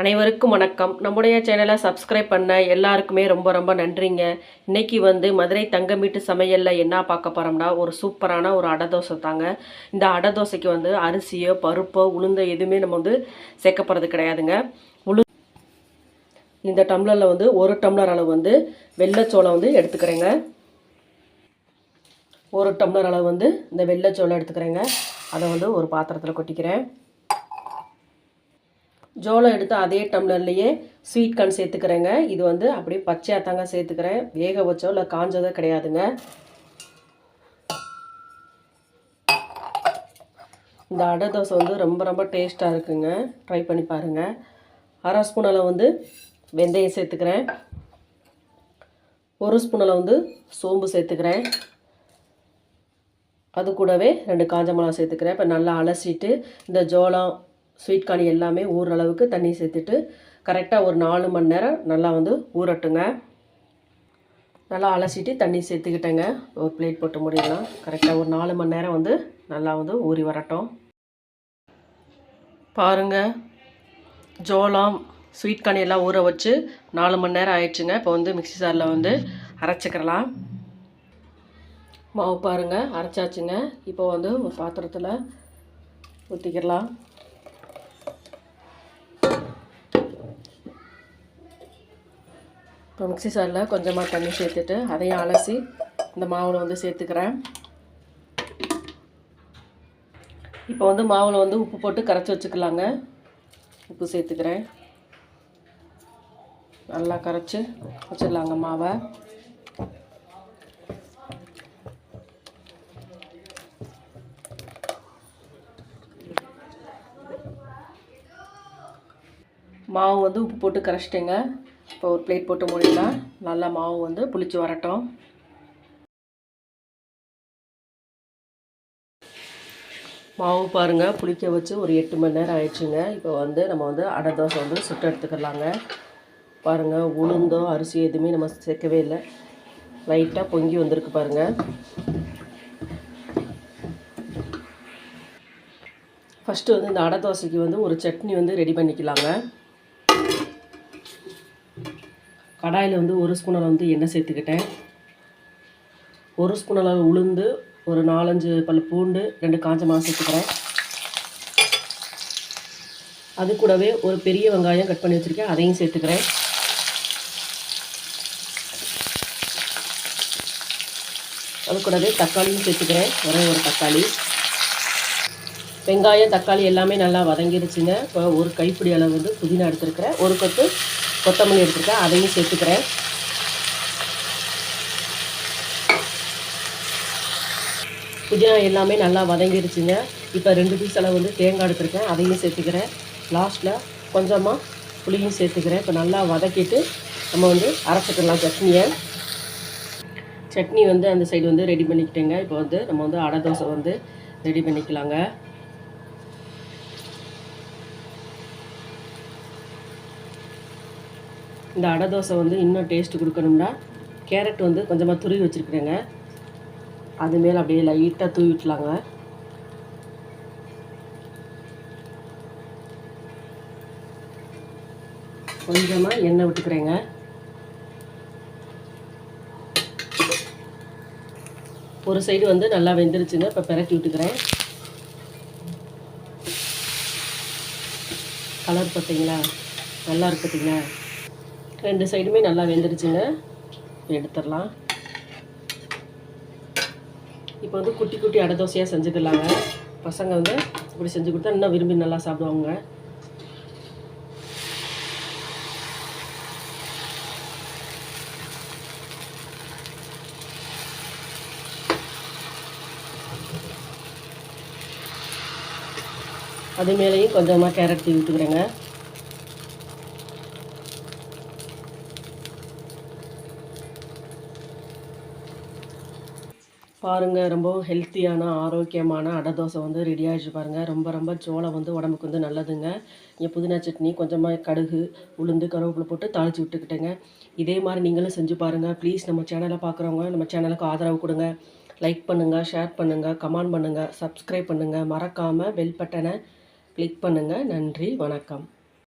அனைவருக்கும் வணக்கம். நம்முடைய சேனலை சப்ஸ்கிரைப் பண்ண எல்லாருக்குமே ரொம்ப ரொம்ப நன்றிங்க. இன்னைக்கு வந்து மதுரை தங்கமீட்டு சமையலில் என்ன பார்க்க போகிறோம்னா ஒரு சூப்பரான ஒரு அடை தோசை தாங்க. இந்த அடை தோசைக்கு வந்து அரிசியோ பருப்போ உளுந்தோ எதுவுமே நம்ம வந்து சேர்க்க போகிறது கிடையாதுங்க. உளு இந்த டம்ளரில் வந்து ஒரு டம்ளர் அளவு வந்து வெள்ளைச்சோளம் வந்து எடுத்துக்கிறேங்க. ஒரு டம்ளர் அளவு வந்து இந்த வெள்ளைச்சோளம் எடுத்துக்கிறேங்க. அதை வந்து ஒரு பாத்திரத்தில் கொட்டிக்கிறேன். ஜோளம் எடுத்து அதே டம்ளர்லேயே ஸ்வீட் கார்ன் சேர்த்துக்கிறேங்க. இது வந்து அப்படியே பச்சையாக தாங்க சேர்த்துக்கிறேன். வேக வச்சோ இல்லை காஞ்சதோ கிடையாதுங்க. இந்த அடை தோசை வந்து ரொம்ப ரொம்ப டேஸ்ட்டாக இருக்குங்க. ட்ரை பண்ணி பாருங்கள் அரை ஸ்பூன் அளவு வந்து வெந்தயம் சேர்த்துக்கிறேன். ஒரு ஸ்பூன் அளவு வந்து சோம்பு சேர்த்துக்கிறேன். அது கூடவே ரெண்டு காஞ்ச மிளகா சேர்த்துக்கிறேன். இப்போ நல்லா அலசிட்டு இந்த ஜோளம் ஸ்வீட் கார்ன் எல்லாமே ஊறுற அளவுக்கு தண்ணி சேர்த்துட்டு கரெக்டாக ஒரு நாலு மணி நேரம் நல்லா வந்து ஊறட்டுங்க. நல்லா அலசிட்டு தண்ணி சேர்த்துக்கிட்டேங்க. ஒரு பிளேட் போட்டு முடியலாம் கரெக்டாக ஒரு நாலு மணி நேரம் வந்து நல்லா வந்து ஊறி வரட்டும். பாருங்கள் ஜோளம் ஸ்வீட் கார்ன் எல்லாம் ஊற வச்சு நாலு மணி நேரம் ஆயிடுச்சுங்க. இப்போ வந்து மிக்ஸி சாரில் வந்து அரைச்சிக்கிறலாம். மாவு பாருங்கள் அரைச்சாச்சுங்க. இப்போ வந்து ஒரு பாத்திரத்தில் ஊற்றிக்கிடலாம் இப்போ மிக்ஸி சாரில் கொஞ்சமாக தண்ணி சேர்த்துட்டு அதையும் அலசி இந்த மாவில் வந்து சேர்த்துக்கிறேன். இப்போ வந்து மாவில் வந்து உப்பு போட்டு கரைச்சி வச்சுக்கலாங்க. உப்பு சேர்த்துக்கிறேன். நல்லா கரைச்சி வச்சிடலாங்க மாவை. மாவு வந்து உப்பு போட்டு கரைச்சிட்டேங்க. இப்போ ஒரு பிளேட் போட்டு மூடிடலாம். நல்லா மாவு வந்து புளிச்சு வரட்டும். மாவு பாருங்கள் புளிக்க வச்சு ஒரு எட்டு மணி நேரம் ஆயிடுச்சுங்க. இப்போ வந்து நம்ம வந்து அடை தோசை வந்து சுட்டு எடுத்துக்கலாங்க. பாருங்கள் உளுந்தோ அரிசி எதுவுமே நம்ம சேர்க்கவே இல்லை. லைட்டாக பொங்கி வந்திருக்கு பாருங்கள் ஃபஸ்ட்டு வந்து இந்த அடை தோசைக்கு வந்து ஒரு சட்னி வந்து ரெடி பண்ணிக்கலாங்க. கடாயில் வந்து ஒரு ஸ்பூன் அளவு வந்து எண்ணெய் சேர்த்துக்கிட்டேன். ஒரு ஸ்பூன் அளவு உளுந்து ஒரு நாலஞ்சு பல் பூண்டு ரெண்டு காஞ்ச மிளகா சேர்த்துக்கிறேன். அது கூடவே ஒரு பெரிய வெங்காயம் கட் பண்ணி வச்சுருக்கேன். அதையும் சேர்த்துக்கிறேன். அது கூடவே தக்காளியும் சேர்த்துக்கிறேன். ஒரே ஒரு தக்காளி. வெங்காயம் தக்காளி எல்லாமே நல்லா வதங்கிருச்சுங்க. இப்போ ஒரு கைப்பிடி அளவு வந்து புதினா எடுத்துருக்கிறேன். ஒரு கொத்து கொத்தமல்லி எடுத்துருக்கேன் அதையும் சேர்த்துக்கிறேன். புதினா எல்லாமே நல்லா வதங்கிருச்சுங்க. இப்போ ரெண்டு பீஸ் அளவு வந்து தேங்காய் எடுத்துருக்கேன் அதையும் சேர்த்துக்கிறேன். லாஸ்ட்டில் கொஞ்சமாக புளியும் சேர்த்துக்கிறேன். இப்போ நல்லா வதக்கிட்டு நம்ம வந்து அரைச்சிக்கலாம் சட்னியை. சட்னி வந்து அந்த சைடு வந்து ரெடி பண்ணிக்கிட்டேங்க. இப்போ வந்து நம்ம வந்து அடை தோசை வந்து ரெடி பண்ணிக்கலாங்க. இந்த அடை தோசை வந்து இன்னும் டேஸ்ட்டு கொடுக்கணும்னா கேரட் வந்து கொஞ்சமாக துருவி வச்சுருக்குறேங்க. அது மேலே அப்படியே லைட்டாக தூவி விட்டுலாங்க. கொஞ்சமாக எண்ணெய் விட்டுக்கிறேங்க. ஒரு சைடு வந்து நல்லா வெந்துருச்சுங்க இப்போ பிரட்டி விட்டுக்கிறேன். கலர் பார்த்தீங்களா? நல்லா இருக்கு பார்த்தீங்களா? ரெண்டு சைடுமே நல்லா வெந்துருச்சுங்க. எடுத்துடலாம். இப்போ வந்து குட்டி குட்டி அடை தோசையாக செஞ்சுக்கலாங்க பசங்க வந்து இப்படி செஞ்சு கொடுத்தா இன்னும் விரும்பி நல்லா சாப்பிடுவாங்க. அது மேலேயும் கொஞ்சமாக கேரட் தூவி விட்டுக்கிறேங்க பாருங்கள் ரொம்ப ஹெல்த்தியான ஆரோக்கியமான அடை தோசை வந்து ரெடி ஆகிடுச்சு பாருங்கள் ரொம்ப ரொம்ப சோளம் வந்து உடம்புக்கு வந்து நல்லதுங்க. இங்கே புதினா சட்னி கொஞ்சமாக கடுகு உளுந்து கருவேப்பிலை போட்டு தாளித்து விட்டுக்கிட்டேங்க. இதே மாதிரி நீங்களும் செஞ்சு பாருங்கள் ப்ளீஸ் நம்ம சேனலை பார்க்குறவங்க நம்ம சேனலுக்கு ஆதரவு கொடுங்க. லைக் பண்ணுங்கள் ஷேர் பண்ணுங்கள் கமெண்ட் பண்ணுங்கள் சப்ஸ்கிரைப் பண்ணுங்கள் மறக்காமல் பெல் பட்டனை கிளிக் பண்ணுங்கள் நன்றி வணக்கம்.